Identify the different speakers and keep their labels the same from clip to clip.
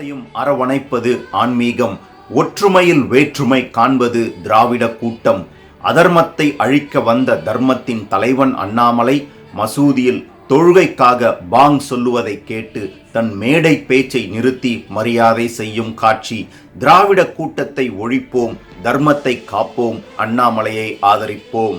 Speaker 1: அனைத்தையும் அரவணைப்பது ஆன்மீகம் ஒற்றுமையில் வேற்றுமை காண்பது திராவிட கூட்டம். அதர்மத்தை அழிக்க வந்த தர்மத்தின் தலைவன் அண்ணாமலை மசூதியில் தொழுகைக்காக பாங் சொல்லுவதை கேட்டு தன் மேடை பேச்சை நிறுத்தி மரியாதை செய்யும் காட்சி. திராவிட கூட்டத்தை ஒழிப்போம் தர்மத்தை காப்போம் அண்ணாமலையை ஆதரிப்போம்.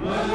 Speaker 1: Amen.